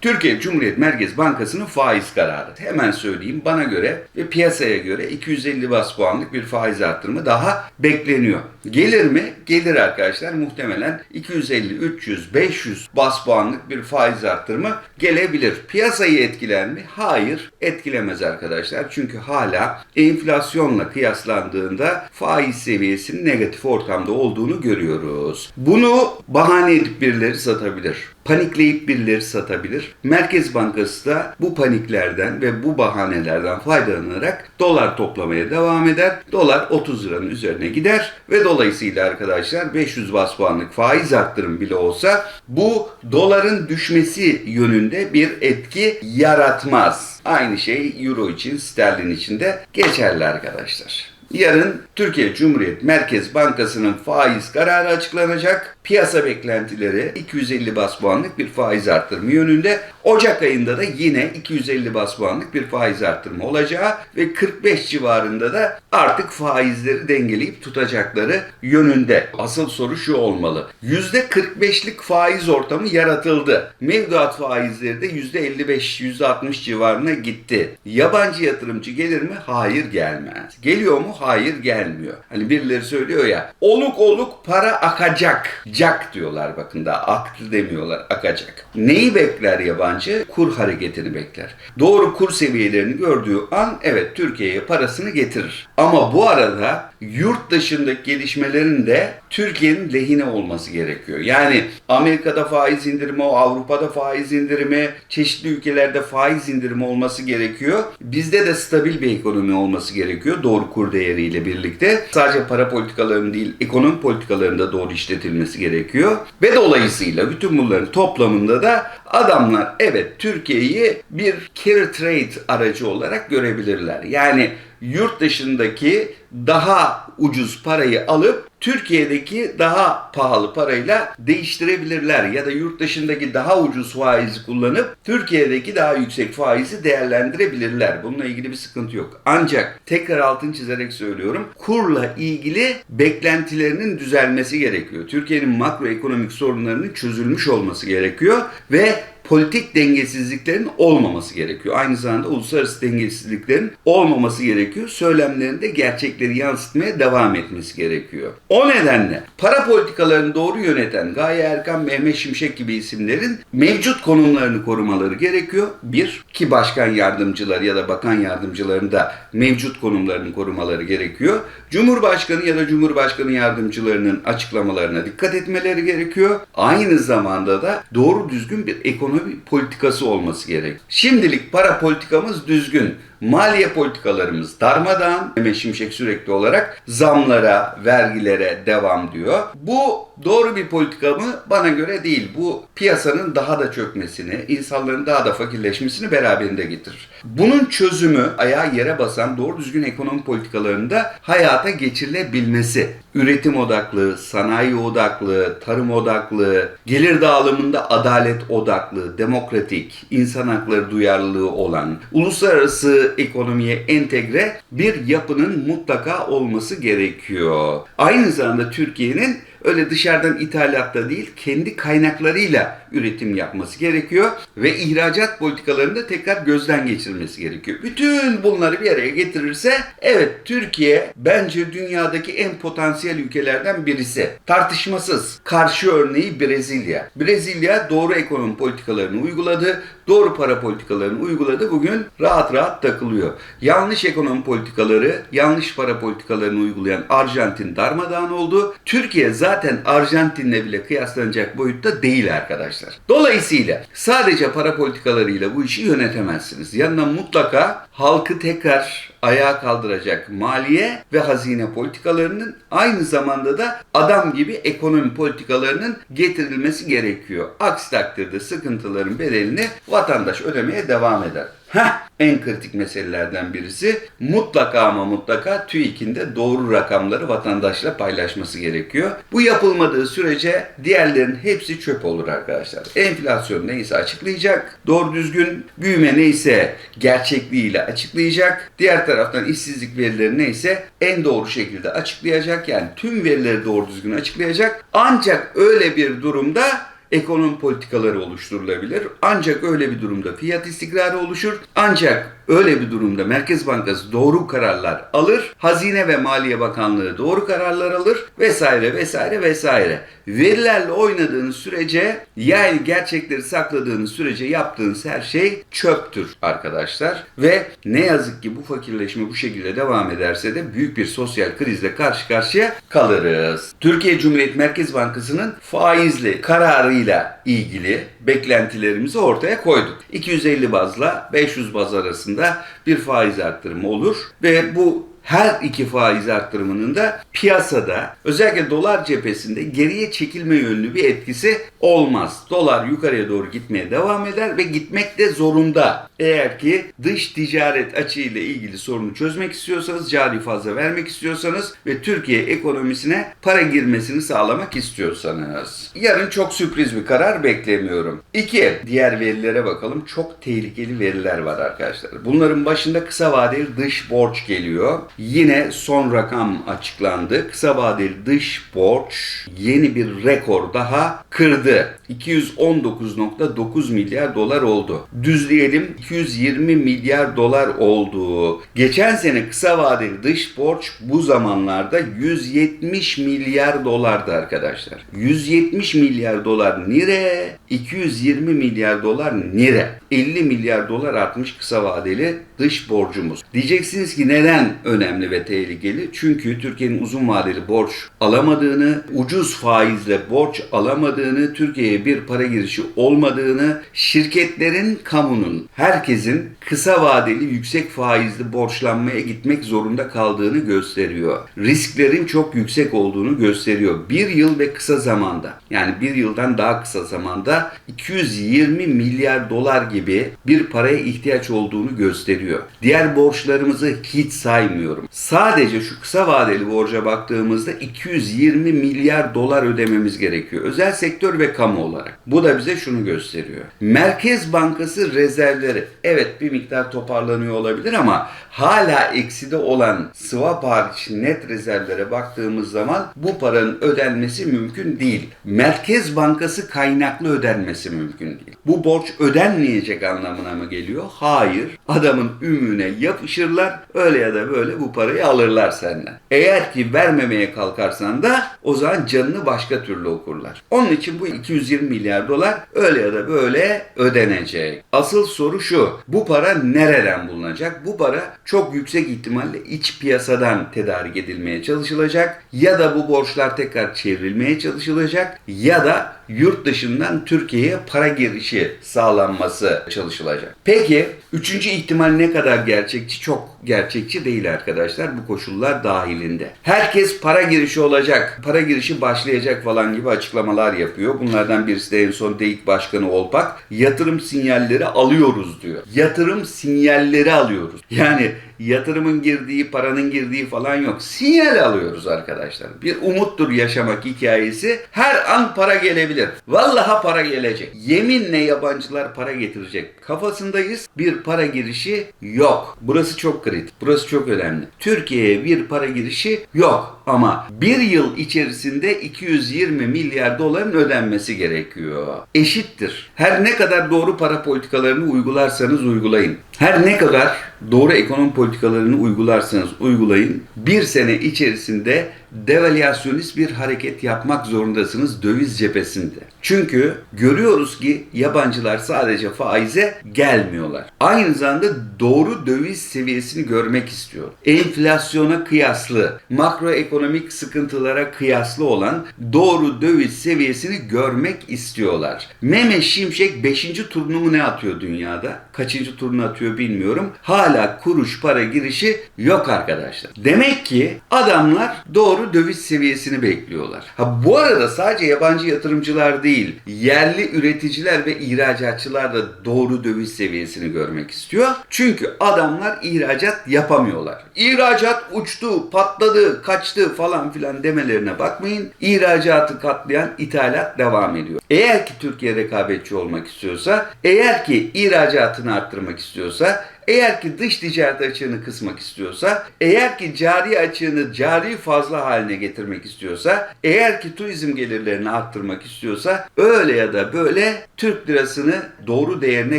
Türkiye Cumhuriyet Merkez Bankası'nın faiz kararı. Hemen söyleyeyim bana göre ve piyasaya göre 250 bas puanlık bir faiz arttırımı daha bekleniyor. Gelir mi? Gelir arkadaşlar. Muhtemelen 250, 300, 500 bas puanlık bir faiz arttırımı gelebilir. Piyasayı etkiler mi? Hayır, etkilemez arkadaşlar. Çünkü hala enflasyonla kıyaslandığında faiz seviyesinin negatif ortamda olduğunu görüyoruz. Bunu bahane edip birileri satabilir. Panikleyip birileri satabilir. Merkez Bankası da bu paniklerden ve bu bahanelerden faydalanarak dolar toplamaya devam eder. Dolar 30 liranın üzerine gider ve dolayısıyla arkadaşlar 500 bas puanlık faiz arttırım bile olsa bu doların düşmesi yönünde bir etki yaratmaz. Aynı şey euro için, sterlin için de geçerli arkadaşlar. Yarın Türkiye Cumhuriyet Merkez Bankası'nın faiz kararı açıklanacak. Piyasa beklentileri 250 bas puanlık bir faiz arttırımı yönünde. Ocak ayında da yine 250 bas puanlık bir faiz arttırımı olacağı ve 45 civarında da artık faizleri dengeleyip tutacakları yönünde. Asıl soru şu olmalı. %45'lik faiz ortamı yaratıldı. Mevduat faizleri de %55, %60 civarına gitti. Yabancı yatırımcı gelir mi? Hayır gelmez. Geliyor mu? Hayır gelmiyor. Hani birileri söylüyor ya oluk oluk para akacak. Cak diyorlar bakın da aktı demiyorlar akacak. Neyi bekler yabancı? Kur hareketini bekler. Doğru kur seviyelerini gördüğü an evet Türkiye'ye parasını getirir. Ama bu arada yurt dışındaki gelişmelerin de Türkiye'nin lehine olması gerekiyor. Yani Amerika'da faiz indirimi, Avrupa'da faiz indirimi, çeşitli ülkelerde faiz indirimi olması gerekiyor. Bizde de stabil bir ekonomi olması gerekiyor doğru kur değeriyle birlikte. Sadece para politikalarının değil, ekonomi politikalarının da doğru işletilmesi gerekiyor. Ve dolayısıyla bütün bunların toplamında da adamlar evet Türkiye'yi bir carry trade aracı olarak görebilirler. Yani yurt dışındaki daha ucuz parayı alıp Türkiye'deki daha pahalı parayla değiştirebilirler ya da yurt dışındaki daha ucuz faizi kullanıp Türkiye'deki daha yüksek faizi değerlendirebilirler. Bununla ilgili bir sıkıntı yok. Ancak tekrar altını çizerek söylüyorum. Kurla ilgili beklentilerinin düzelmesi gerekiyor. Türkiye'nin makroekonomik sorunlarının çözülmüş olması gerekiyor ve politik dengesizliklerin olmaması gerekiyor. Aynı zamanda uluslararası dengesizliklerin olmaması gerekiyor. Söylemlerinde gerçekleri yansıtmaya devam etmesi gerekiyor. O nedenle para politikalarını doğru yöneten Gaye Erkan, Mehmet Şimşek gibi isimlerin mevcut konumlarını korumaları gerekiyor. Bir, ki başkan yardımcıları ya da bakan yardımcıların da mevcut konumlarını korumaları gerekiyor. Cumhurbaşkanı ya da Cumhurbaşkanı yardımcılarının açıklamalarına dikkat etmeleri gerekiyor. Aynı zamanda da doğru düzgün bir ekonomi politikası olması gerek. Şimdilik para politikamız düzgün. Maliye politikalarımız darmadağın. Mehmet Şimşek sürekli olarak zamlara, vergilere devam diyor. Bu doğru bir politika mı? Bana göre değil. Bu piyasanın daha da çökmesini, insanların daha da fakirleşmesini beraberinde getirir. Bunun çözümü ayağa yere basan doğru düzgün ekonomi politikalarında hayata geçirilebilmesi. Üretim odaklı, sanayi odaklı, tarım odaklı, gelir dağılımında adalet odaklı, demokratik, insan hakları duyarlılığı olan, uluslararası ekonomiye entegre bir yapının mutlaka olması gerekiyor. Aynı zamanda Türkiye'nin öyle dışarıdan ithalatta değil kendi kaynaklarıyla üretim yapması gerekiyor ve ihracat politikalarını da tekrar gözden geçirmesi gerekiyor. Bütün bunları bir araya getirirse evet Türkiye bence dünyadaki en potansiyel ülkelerden birisi. Tartışmasız. Karşı örneği Brezilya. Brezilya doğru ekonomi politikalarını uyguladı. Doğru para politikalarını uyguladı. Bugün rahat rahat takılıyor. Yanlış ekonomi politikaları, yanlış para politikalarını uygulayan Arjantin darmadağın oldu. Türkiye zaten Arjantin'le bile kıyaslanacak boyutta değil arkadaşlar. Dolayısıyla sadece para politikalarıyla bu işi yönetemezsiniz. Yanına mutlaka halkı tekrar ayağa kaldıracak maliye ve hazine politikalarının aynı zamanda da adam gibi ekonomi politikalarının getirilmesi gerekiyor. Aksi takdirde sıkıntıların bedelini vatandaş ödemeye devam eder. Heh, en kritik meselelerden birisi mutlaka ama mutlaka TÜİK'in de doğru rakamları vatandaşla paylaşması gerekiyor. Bu yapılmadığı sürece diğerlerin hepsi çöp olur arkadaşlar. Enflasyon neyse açıklayacak. Doğru düzgün büyüme neyse gerçekliğiyle açıklayacak. Diğer taraftan işsizlik verileri neyse en doğru şekilde açıklayacak. Yani tüm verileri doğru düzgün açıklayacak. Ancak öyle bir durumda ekonomi politikaları oluşturulabilir. Ancak öyle bir durumda fiyat istikrarı oluşur. Ancak öyle bir durumda Merkez Bankası doğru kararlar alır. Hazine ve Maliye Bakanlığı doğru kararlar alır vesaire vesaire vesaire. Verilerle oynadığınız sürece yani gerçekleri sakladığınız sürece yaptığınız her şey çöptür arkadaşlar. Ve ne yazık ki bu fakirleşme bu şekilde devam ederse de büyük bir sosyal krizle karşı karşıya kalırız. Türkiye Cumhuriyet Merkez Bankası'nın faizli kararıyla ilgili beklentilerimizi ortaya koyduk. 250 bazla 500 baz arasında bir faiz arttırımı olur ve bu her iki faiz arttırımının da piyasada özellikle dolar cephesinde geriye çekilme yönlü bir etkisi olmaz. Dolar yukarıya doğru gitmeye devam eder ve gitmek de zorunda. Eğer ki dış ticaret açığıyla ilgili sorunu çözmek istiyorsanız, cari fazla vermek istiyorsanız ve Türkiye ekonomisine para girmesini sağlamak istiyorsanız. Yarın çok sürpriz bir karar beklemiyorum. İki, diğer verilere bakalım. Çok tehlikeli veriler var arkadaşlar. Bunların başında kısa vadeli dış borç geliyor. Yine son rakam açıklandı. Kısa vadeli dış borç yeni bir rekor daha kırdı. 219.9 milyar dolar oldu. Düzleyelim 220 milyar dolar oldu. Geçen sene kısa vadeli dış borç bu zamanlarda 170 milyar dolardı arkadaşlar. 170 milyar dolar nire, 220 milyar dolar nire. 50 milyar dolar artmış kısa vadeli dış borcumuz. Diyeceksiniz ki neden önemli ve tehlikeli? Çünkü Türkiye'nin uzun vadeli borç alamadığını, ucuz faizle borç alamadığını, Türkiye'ye bir para girişi olmadığını, şirketlerin, kamunun, herkesin kısa vadeli yüksek faizli borçlanmaya gitmek zorunda kaldığını gösteriyor. Risklerin çok yüksek olduğunu gösteriyor. Bir yıl ve kısa zamanda yani bir yıldan daha kısa zamanda 220 milyar dolar gibi bir paraya ihtiyaç olduğunu gösteriyor. Diğer borçlarımızı hiç saymıyorum. Sadece şu kısa vadeli borca baktığımızda 220 milyar dolar ödememiz gerekiyor. Özel sektör ve kamu olarak. Bu da bize şunu gösteriyor. Merkez Bankası rezervleri evet bir miktar toparlanıyor olabilir ama hala ekside olan swap hariç net rezervlere baktığımız zaman bu paranın ödenmesi mümkün değil. Merkez Bankası kaynaklı ödenmesi mümkün değil. Bu borç ödenmeyecek anlamına mı geliyor? Hayır. Adamın ümüne yapışırlar. Öyle ya da böyle bu parayı alırlar senden. Eğer ki vermemeye kalkarsan da o zaman canını başka türlü okurlar. Onun için bu 220 milyar dolar öyle ya da böyle ödenecek. Asıl soru şu. Bu para nereden bulunacak? Bu para çok yüksek ihtimalle iç piyasadan tedarik edilmeye çalışılacak ya da bu borçlar tekrar çevrilmeye çalışılacak ya da yurt dışından Türkiye'ye para girişi sağlanması çalışılacak. Peki üçüncü ihtimal ne kadar gerçekçi? Çok gerçekçi değil arkadaşlar bu koşullar dahilinde. Herkes para girişi olacak, para girişi başlayacak falan gibi açıklamalar yapıyor. Bunlardan birisi de en son DEİK Başkanı Olpak yatırım sinyalleri alıyoruz diyor. Yatırım sinyalleri alıyoruz. Yani yatırımın girdiği, paranın girdiği falan yok. Sinyal alıyoruz arkadaşlar. Bir umuttur yaşamak hikayesi. Her an para gelebilir. Vallaha para gelecek. Yeminle yabancılar para getirecek. Kafasındayız. Bir para girişi yok. Burası çok kritik. Burası çok önemli. Türkiye'ye bir para girişi yok. Ama bir yıl içerisinde 220 milyar doların ödenmesi gerekiyor. Eşittir. Her ne kadar doğru para politikalarını uygularsanız uygulayın. Her ne kadar doğru ekonomi politikalarını uygularsanız uygulayın. Bir sene içerisinde devalüasyonist bir hareket yapmak zorundasınız döviz cephesinde. Çünkü görüyoruz ki yabancılar sadece faize gelmiyorlar. Aynı zamanda doğru döviz seviyesini görmek istiyor. Enflasyona kıyaslı, makroekonomik sıkıntılara kıyaslı olan doğru döviz seviyesini görmek istiyorlar. Mehmet Şimşek 5. turunumu ne atıyor dünyada? Kaçıncı turunu atıyor bilmiyorum. Hala kuruş para girişi yok arkadaşlar. Demek ki adamlar doğru döviz seviyesini bekliyorlar. Ha bu arada sadece yabancı yatırımcılar değil, yerli üreticiler ve ihracatçılar da doğru döviz seviyesini görmek istiyor. Çünkü adamlar ihracat yapamıyorlar. İhracat uçtu, patladı, kaçtı falan filan demelerine bakmayın. İhracatı katlayan ithalat devam ediyor. Eğer ki Türkiye rekabetçi olmak istiyorsa, eğer ki ihracatını arttırmak istiyorsa eğer ki dış ticaret açığını kısmak istiyorsa, eğer ki cari açığını cari fazla haline getirmek istiyorsa, eğer ki turizm gelirlerini arttırmak istiyorsa öyle ya da böyle Türk lirasını doğru değerine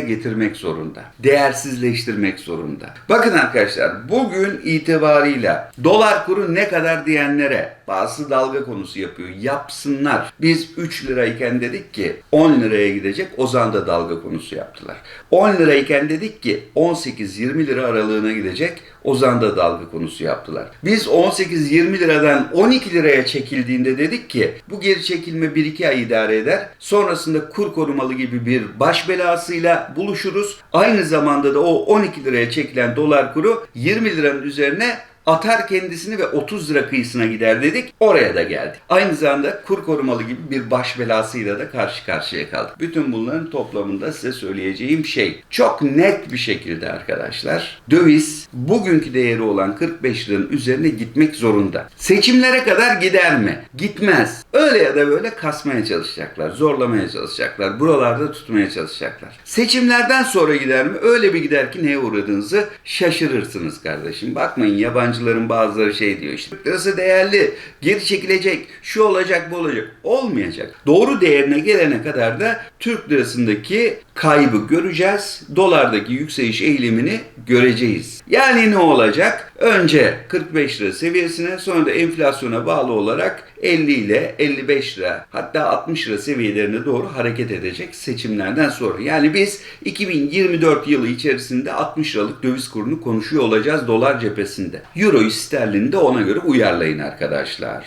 getirmek zorunda. Değersizleştirmek zorunda. Bakın arkadaşlar bugün itibarıyla dolar kuru ne kadar diyenlere bazı dalga konusu yapıyor. Yapsınlar. Biz 3 lirayken dedik ki 10 liraya gidecek. O zaman da dalga konusu yaptılar. 10 lirayken dedik ki 18-20 lira aralığına gidecek. O zaman da dalga konusu yaptılar. Biz 18-20 liradan 12 liraya çekildiğinde dedik ki bu geri çekilme 1-2 ay idare eder. Sonrasında kur korumalı gibi bir baş belasıyla buluşuruz. Aynı zamanda da o 12 liraya çekilen dolar kuru 20 liranın üzerine atar kendisini ve 30 lira kıyısına gider dedik. Oraya da geldik. Aynı zamanda kur korumalı gibi bir baş belasıyla da karşı karşıya kaldık. Bütün bunların toplamında size söyleyeceğim şey çok net bir şekilde arkadaşlar. Döviz bugünkü değeri olan 45 liranın üzerine gitmek zorunda. Seçimlere kadar gider mi? Gitmez. Öyle ya da böyle kasmaya çalışacaklar, zorlamaya çalışacaklar, buralarda tutmaya çalışacaklar. Seçimlerden sonra gider mi? Öyle bir gider ki neye uğradığınızı şaşırırsınız kardeşim. Bakmayın yabancıların bazıları şey diyor işte. Lirası değerli, geri çekilecek, şu olacak bu olacak. Olmayacak. Doğru değerine gelene kadar da Türk lirasındaki kaybı göreceğiz. Dolardaki yükseliş eğilimini göreceğiz. Yani ne olacak? Önce 45 lira seviyesine sonra da enflasyona bağlı olarak 50 ile 55 lira hatta 60 lira seviyelerine doğru hareket edecek seçimlerden sonra. Yani biz 2024 yılı içerisinde 60 liralık döviz kurunu konuşuyor olacağız dolar cephesinde. Euro'yu sterlini de ona göre uyarlayın arkadaşlar.